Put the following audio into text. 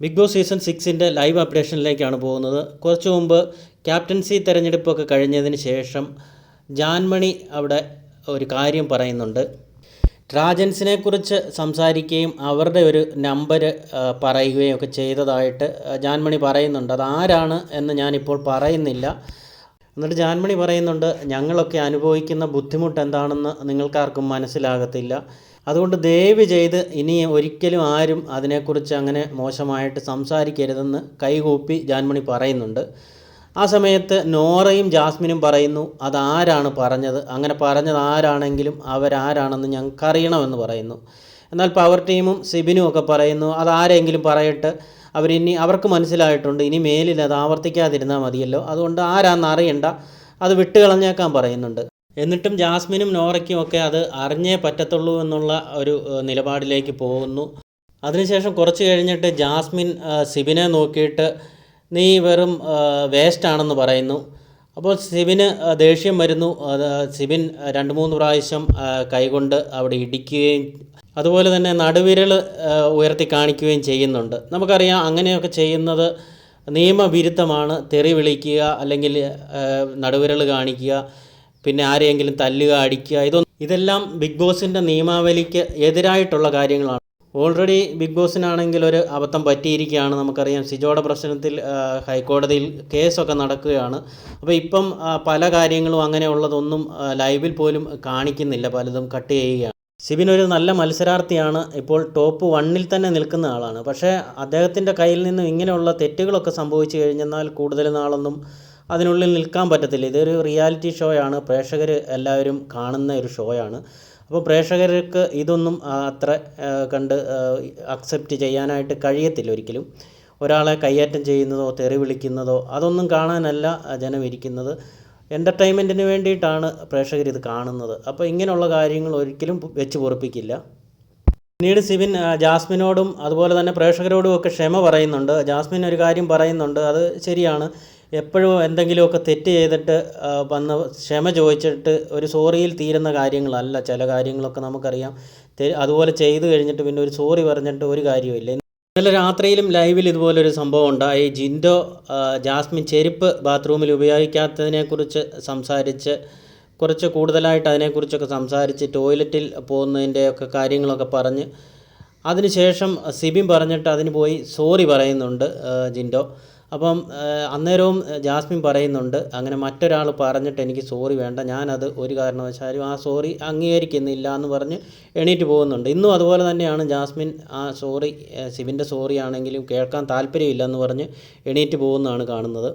Big boss season സിക്സിന്റെ live അപ്ഡേഷനിലേക്കാണ് പോകുന്നത്. കുറച്ച് മുമ്പ് ക്യാപ്റ്റൻസി തിരഞ്ഞെടുപ്പൊക്കെ കഴിഞ്ഞതിന് ശേഷം ജാൻമണി അവിടെ ഒരു കാര്യം പറയുന്നുണ്ട്. ട്രാജൻസിനെ കുറിച്ച് സംസാരിക്കുകയും അവരുടെ ഒരു നമ്പർ പറയുകയും ഒക്കെ ചെയ്തതായിട്ട് ജാൻമണി പറയുന്നുണ്ട്. അത് ആരാണ് എന്ന് ഞാനിപ്പോൾ പറയുന്നില്ല. എന്നിട്ട് ജാൻമണി പറയുന്നുണ്ട് ഞങ്ങളൊക്കെ അനുഭവിക്കുന്ന ബുദ്ധിമുട്ട് എന്താണെന്ന് നിങ്ങൾക്കാർക്കും മനസ്സിലാകത്തില്ല. അതുകൊണ്ട് ദയവ് ചെയ്ത് ഇനി ഒരിക്കലും ആരും അതിനെക്കുറിച്ച് അങ്ങനെ മോശമായിട്ട് സംസാരിക്കരുതെന്ന് കൈകൂപ്പി ജാൻമണി പറയുന്നുണ്ട്. ആ സമയത്ത് നോറയും ജാസ്മിനും പറയുന്നു അതാരാണ് പറഞ്ഞത്? അങ്ങനെ പറഞ്ഞത് ആരാണെങ്കിലും അവരാരാണെന്ന് ഞങ്ങൾക്കറിയണമെന്ന് പറയുന്നു. എന്നാൽ പവർ ടീമും സിബിനും ഒക്കെ പറയുന്നു അതാരെങ്കിലും പറയട്ടെ. അവരിനി അവർക്ക് മനസ്സിലായിട്ടുണ്ട് ഇനി മേലിൽ അത് ആവർത്തിക്കാതിരുന്നാൽ മതിയല്ലോ. അതുകൊണ്ട് ആരാന്ന് അറിയണ്ട അത് വിട്ടുകളഞ്ഞേക്കാൻ പറയുന്നുണ്ട്. എന്നിട്ടും ജാസ്മിനും നോറയ്ക്കും ഒക്കെ അത് അറിഞ്ഞേ പറ്റത്തുള്ളൂ എന്നുള്ള ഒരു നിലപാടിലേക്ക് പോകുന്നു. അതിനുശേഷം കുറച്ച് കഴിഞ്ഞിട്ട് ജാസ്മിൻ സിബിനെ നോക്കിയിട്ട് നീ വെറും വേസ്റ്റാണെന്ന് പറയുന്നു. അപ്പോൾ സിബിന് ദേഷ്യം വരുന്നു. സിബിൻ രണ്ട് മൂന്ന് പ്രാവശ്യം കൈകൊണ്ട് അവിടെ ഇടിക്കുകയും അതുപോലെ തന്നെ നടുവിരൽ ഉയർത്തി കാണിക്കുകയും ചെയ്യുന്നുണ്ട്. നമുക്കറിയാം അങ്ങനെയൊക്കെ ചെയ്യുന്നത് നിയമവിരുദ്ധമാണ്. തെറി വിളിക്കുക അല്ലെങ്കിൽ നടുവിരൽ കാണിക്കുക പിന്നെ ആരെയെങ്കിലും തല്ലുക അടിക്കുക ഇതൊന്നും ഇതെല്ലാം ബിഗ് ബോസിന്റെ നിയമാവലിക്ക് എതിരായിട്ടുള്ള കാര്യങ്ങളാണ്. ഓൾറെഡി ബിഗ് ബോസിനാണെങ്കിൽ ഒരു അബദ്ധം പറ്റിയിരിക്കുകയാണ്. നമുക്കറിയാം സിജോയുടെ പ്രശ്നത്തിൽ ഹൈക്കോടതിയിൽ കേസൊക്കെ നടക്കുകയാണ്. അപ്പോൾ ഇപ്പം പല കാര്യങ്ങളും അങ്ങനെയുള്ളതൊന്നും ലൈവിൽ പോലും കാണിക്കുന്നില്ല. പലതും കട്ട് ചെയ്യുകയാണ്. സിബിൻ ഒരു നല്ല മത്സരാർത്ഥിയാണ്. ഇപ്പോൾ ടോപ്പ് വണ്ണിൽ തന്നെ നിൽക്കുന്ന ആളാണ്. പക്ഷേ അദ്ദേഹത്തിന്റെ കയ്യിൽ നിന്നും ഇങ്ങനെയുള്ള തെറ്റുകളൊക്കെ സംഭവിച്ചു കഴിഞ്ഞെന്നാൽ കൂടുതൽ നാളൊന്നും അതിനുള്ളിൽ നിൽക്കാൻ പറ്റത്തില്ല. ഇതൊരു റിയാലിറ്റി ഷോയാണ് പ്രേക്ഷകർ എല്ലാവരും കാണുന്ന ഒരു ഷോയാണ് അപ്പോൾ പ്രേക്ഷകർക്ക് ഇതൊന്നും അത്ര കണ്ട് അക്സെപ്റ്റ് ചെയ്യാനായിട്ട് കഴിയത്തില്ല ഒരിക്കലും. ഒരാളെ കയ്യേറ്റം ചെയ്യുന്നതോ തെറി വിളിക്കുന്നതോ അതൊന്നും കാണാനല്ല ജനം ഇരിക്കുന്നത്. എന്റർടൈൻമെന്റിന് വേണ്ടിയിട്ടാണ് പ്രേക്ഷകർ ഇത് കാണുന്നത്. അപ്പോൾ ഇങ്ങനെയുള്ള കാര്യങ്ങൾ ഒരിക്കലും വെച്ച് പൊറപ്പിക്കില്ല. പിന്നീട് സിബിൻ ജാസ്മിനോടും അതുപോലെ തന്നെ പ്രേക്ഷകരോടും ഒക്കെ ക്ഷമ പറയുന്നുണ്ട്. ജാസ്മിൻ ഒരു കാര്യം പറയുന്നുണ്ട്. അത് ശരിയാണ്. എപ്പോഴും എന്തെങ്കിലുമൊക്കെ തെറ്റ് ചെയ്തിട്ട് വന്ന് ക്ഷമ ചോദിച്ചിട്ട് ഒരു സോറിയിൽ തീരുന്ന കാര്യങ്ങളല്ല. ചില കാര്യങ്ങളൊക്കെ നമുക്കറിയാം. അതുപോലെ ചെയ്തു കഴിഞ്ഞിട്ട് പിന്നെ ഒരു സോറി പറഞ്ഞിട്ട് ഒരു കാര്യമില്ല ഇന്നലെ രാത്രിയിലും ലൈവിൽ ഇതുപോലൊരു സംഭവം ഉണ്ടായി. ജിൻഡോ ജാസ്മിൻ ചെരുപ്പ് ബാത്റൂമിൽ ഉപയോഗിക്കാത്തതിനെക്കുറിച്ച് സംസാരിച്ച് കുറച്ച് കൂടുതലായിട്ട് അതിനെക്കുറിച്ചൊക്കെ സംസാരിച്ച് ടോയ്ലറ്റിൽ പോകുന്നതിന്റെയൊക്കെ കാര്യങ്ങളൊക്കെ പറഞ്ഞ് അതിനുശേഷം സിബിൻ പറഞ്ഞിട്ട് അതിന് പോയി സോറി പറയുന്നുണ്ട് ജിൻഡോ. അപ്പം അന്നേരവും ജാസ്മിൻ പറയുന്നുണ്ട് അങ്ങനെ മറ്റൊരാൾ പറഞ്ഞിട്ട് എനിക്ക് സോറി വേണ്ട. ഞാനത് ഒരു കാരണവശാലും ആ സോറി അംഗീകരിക്കുന്നില്ല എന്ന് പറഞ്ഞ് എണീറ്റ് പോകുന്നുണ്ട്. ഇന്നും അതുപോലെ തന്നെയാണ് ജാസ്മിൻ ആ സോറി സിബിന്റെ സോറി ആണെങ്കിലും കേൾക്കാൻ താല്പര്യമില്ലെന്ന് പറഞ്ഞ് എണീറ്റ് പോകുന്നതാണ് കാണുന്നത്.